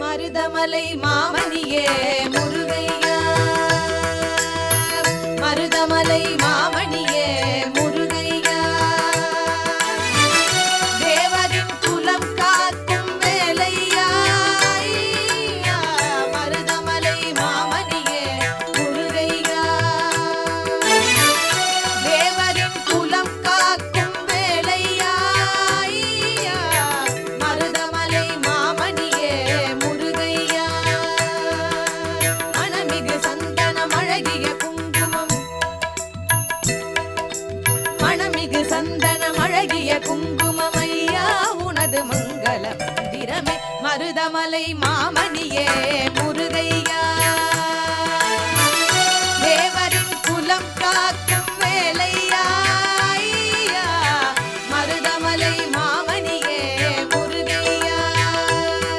மருதமலை மாமணியே முருகையா. மருதமலை மாமணி சந்தனம் குங்குமமையா? உனது மங்கள மந்திரமே மருதமலை மாமணியே முருக.